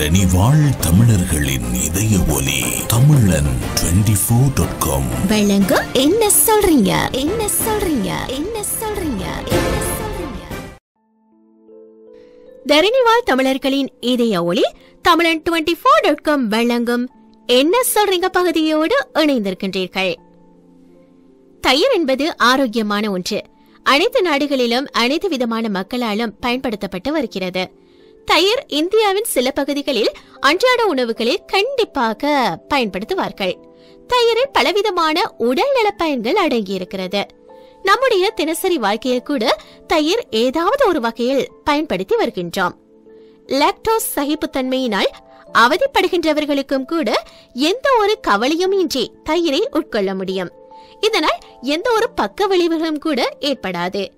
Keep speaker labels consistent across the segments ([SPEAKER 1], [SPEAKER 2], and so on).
[SPEAKER 1] தரணி வாழ் தமிழர்களின் இதய ஒலி தமிழன் டுவெண்டி ஃபோர் டாட் காம்
[SPEAKER 2] வழங்க என்ன சொல்றீங்க? என்ன சொல்றீங்க? என்ன சொல்றீங்க? தரணிவாழ் தமிழர்களின் இதய ஒளி தமிழன் டுவெண்டி ஃபோர் டாட் காம் வழங்கும் என்ன சொல்றீங்க பகுதியோடு இணைந்திருக்கின்றீர்கள். தயிர் என்பது ஆரோக்கியமான ஒன்று. அனைத்து நாடுகளிலும் அனைத்து விதமான மக்களாலும் பயன்படுத்தப்பட்டு வருகிறது. தயிர் இந்தியாவின் சில பகுதிகளில் அன்றாட உணவுகளில் கண்டிப்பாக பயன்படுத்துவார்கள். தயிரில் பலவிதமான உடல்நல பயன்கள் அடங்கியிருக்கிறது. நம்முடைய தினசரி வாழ்க்கையில் கூட தயிர் ஏதாவது ஒரு வகையில் பயன்படுத்தி வருகின்றோம். லாக்டோஸ் சகிப்புத்தன்மையினால் அவதிப்படுகின்றவர்களுக்கும் கூட எந்த ஒரு கவலையும் இன்றி தயிரை உட்கொள்ள முடியும். இதனால் எந்த ஒரு பக்க விளைவுகளும் கூட ஏற்படாது.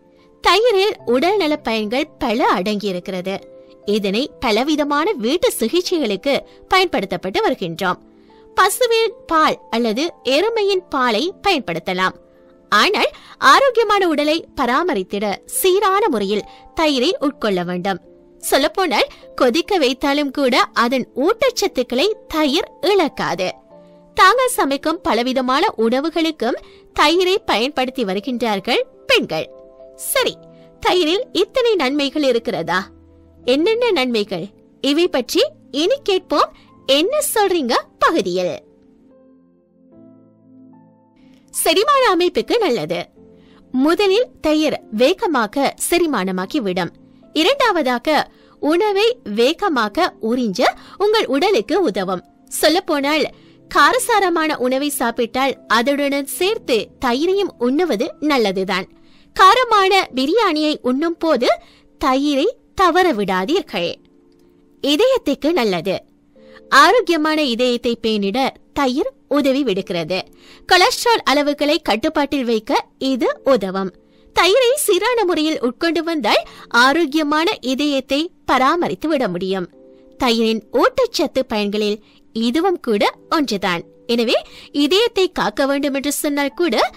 [SPEAKER 2] தயிரில் உடல்நல பயன்கள் பல அடங்கியிருக்கிறது. இதனை பலவிதமான வீட்டு சிகிச்சைகளுக்கு பயன்படுத்தப்பட்டு வருகின்றோம். பசுவின் பால் அல்லது எருமையின் பாலை பயன்படுத்தலாம். ஆனால் ஆரோக்கியமான உடலை பராமரித்திட சீரான முறையில் தயிரை உட்கொள்ள வேண்டும். சொல்லப்போனால் கொதிக்க வைத்தாலும் கூட அதன் ஊட்டச்சத்துக்களை தயிர் இழக்காது. தாங்கள் சமைக்கும் பலவிதமான உணவுகளுக்கும் தயிரை பயன்படுத்தி வருகின்றார்கள் பெண்கள். சரி தயிரில் இத்தனை நன்மைகள் இருக்கிறதா? என்னென்ன நன்மைகள்? இவை பற்றி இனி கேட்போம். என்ன சொல்றீங்க? பகுதியில். செரிமான அமைப்புக்கு நல்லது. முதலில் தயிர் வேகமாக செரிமானமாக்கி விடும் இரண்டாவதாக உணவை வேகமாக உறிஞ்ச உங்கள் உடலுக்கு உதவும். சொல்லப்போனால் காரசாரமான உணவை சாப்பிட்டால் அதனுடன் சேர்த்து தயிரையும் உண்ணுவது நல்லதுதான். காரமான பிரியாணியை உண்ணும் போது தயிரை தவற விடாதீர்கள் இதயத்துக்கு நல்லது. ஆரோக்கியமான இதயத்தை பேணிட தயிர் உதவி விடுகிறது. கொலஸ்ட்ரால் அளவுகளை கட்டுப்பாட்டில் வைக்க இது உதவும். தயிரை சீரான முறையில் உட்கொண்டு வந்தால் ஆரோக்கியமான இதயத்தை பராமரித்து விட முடியும். தயிரின் ஊட்டச்சத்து பயன்களில் இதுவும் கூட ஒன்றுதான். எனவே இதயத்தை காக்க வேண்டும் என்று சொன்னால் கூட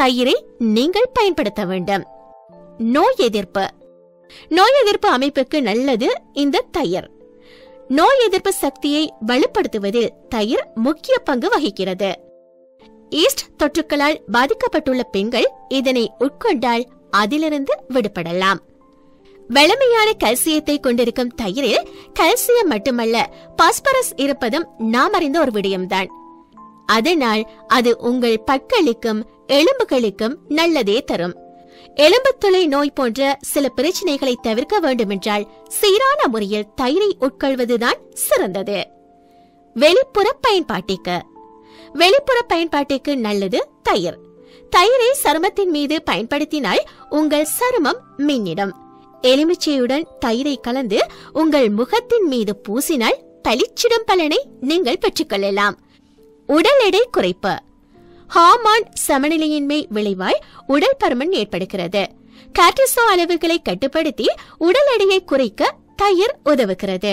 [SPEAKER 2] தயிரை நீங்கள் பயன்படுத்த வேண்டும். நோய் எதிர்ப்பு. நோய் எதிர்ப்பு அமைப்புக்கு நல்லது இந்த தயிர். நோய் எதிர்ப்பு சக்தியை வலுப்படுத்துவதில் தயிர் முக்கிய பங்கு வகிக்கிறது. ஈஸ்ட் தொற்றுக்களால் பாதிக்கப்பட்டுள்ள பெண்கள் இதனை உட்கொண்டால் அதிலிருந்து விடுபடலாம். வளமையான கல்சியத்தை கொண்டிருக்கும் தயிரில் கல்சியம் மட்டுமல்ல பாஸ்பரஸ் இருப்பதும் நாம் அறிந்த ஒரு விடயம்தான். அதனால் அது உங்கள் பற்களுக்கும் எலும்புகளுக்கும் நல்லதே தரும். எலும்புத்துளை நோய் போன்ற சில பிரச்சனைகளை தவிர்க்க வேண்டுமென்றால் சீரான முறையில் தயிரை உட்கொள்வதுதான் சிறந்தது. வெளிப்புற பயன்பாட்டிற்கு. வெளிப்புற பயன்பாட்டிற்கு நல்லது தயிர். தயிரை சருமத்தின் மீது பயன்படுத்தினால் உங்கள் சருமம் மின்னிடும். எலுமிச்சையுடன் தயிரை கலந்து உங்கள் முகத்தின் மீது பூசினால் பளிச்சிடும் பலனை நீங்கள் பெற்றுக்கொள்ளலாம். உடல் எடை குறைப்பு. ஹார்மோன் சமநிலையின்மை விளைவால் உடல் பருமன் ஏற்படுகிறது. கார்டிசோ அளவுகளை கட்டுப்படுத்தி உடல் எடையை குறைக்க தயிர் உதவுகிறது.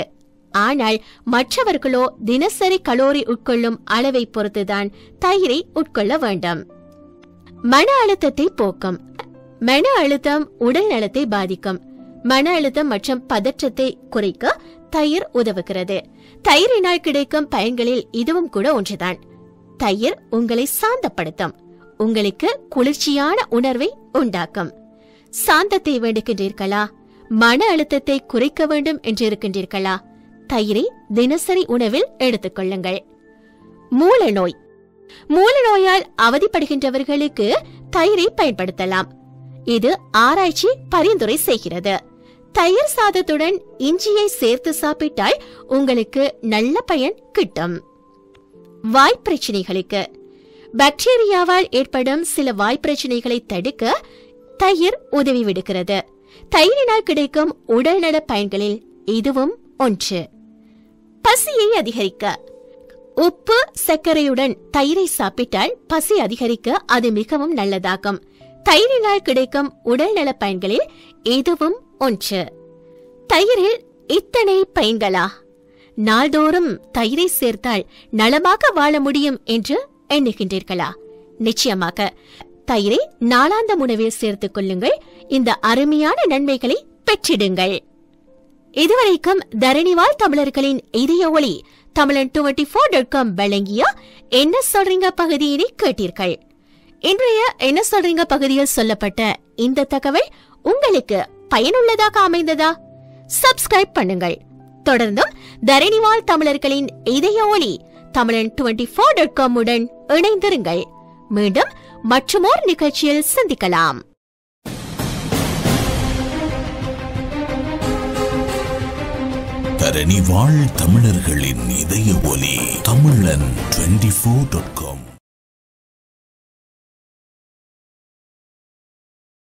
[SPEAKER 2] ஆனால் மற்றவர்களோ தினசரி கலோரி உட்கொள்ளும் அளவை பொறுத்துதான் தயிரை உட்கொள்ள வேண்டும். மன அழுத்தத்தை போக்கும். மன அழுத்தம் உடல் நலத்தை பாதிக்கும். மன அழுத்தம் மற்றும் பதற்றத்தை குறைக்க தயிர் உதவுகிறது. தயிரினால் கிடைக்கும் பயன்களில் இதுவும் கூட ஒன்றுதான். தயிர் உங்களை சாந்தப்படுத்தும். உங்களுக்கு குளிர்ச்சியான உணர்வை உண்டாக்கும். சாந்தத்தை வேண்டுகின்றீர்களா? மன அழுத்தத்தை குறைக்க வேண்டும் என்று இருக்கின்றீர்களா? தயிரை தினசரி உணவில் எடுத்துக்கொள்ளுங்கள். மூல நோய். மூல நோயால் அவதிப்படுகின்றவர்களுக்கு தயிரை பயன்படுத்தலாம். இது ஆராய்ச்சி பரிந்துரை செய்கிறது. தயிர் சாதத்துடன் இஞ்சியை சேர்த்து சாப்பிட்டால் உங்களுக்கு நல்ல பயன் கிட்டும். வாய் பிரச்சனைகளுக்கு பாக்டீரியாவால் ஏற்படும் சில வாய் பிரச்சனைகளை தடுக்க தயிர் உதவி விடுகிறது தயிரினால் கிடைக்கும் உடல்நல பயன்களில் இதுவும் ஒன்று. பசியை அதிகரிக்க. உப்பு சர்க்கரையுடன் தயிரை சாப்பிட்டால் பசி அதிகரிக்க அது மிகவும் நல்லதாகும். தயிரினால் கிடைக்கும் உடல்நல பயன்களில் இதுவும் ஒன்று. தயிரில் இத்தனை பயன்களா? நாள்தோறும் தயிரை சேர்த்தால் நலமாக வாழ முடியும் என்று எண்ணுகின்றீர்களா? நிச்சயமாக. தயிரை நாளாந்த உணவில் சேர்த்துக் கொள்ளுங்கள். இந்த அருமையான நன்மைகளை பெற்றிடுங்கள். இதுவரைக்கும் தரணிவால் தமிழர்களின் இதய ஒளி தமிழன் டுவெண்ட்டி ஃபோர் டாட் காம் வழங்கிய என்ன சொல்றீங்க பகுதியினை கேட்டீர்கள். இன்றைய என்ன சொல்றீங்க பகுதியில் சொல்லப்பட்ட இந்த தகவல் உங்களுக்கு பயனுள்ளதாக அமைந்ததா? சப்ஸ்கிரைப் பண்ணுங்கள். தொடர்ந்தும் தரணிவால் தமிழர்களின் இதய ஒளி தமிழன் டுவெண்டி ஃபோர் டாட் காம் உடன் இணைந்திருங்கள். மீண்டும் மற்றுமோர் நிகழ்ச்சியில் சந்திக்கலாம்.
[SPEAKER 1] தரணி வாழ் தமிழர்களின் இதய ஒலி தமிழன் டுவெண்டி ஃபோர் டாட் காம்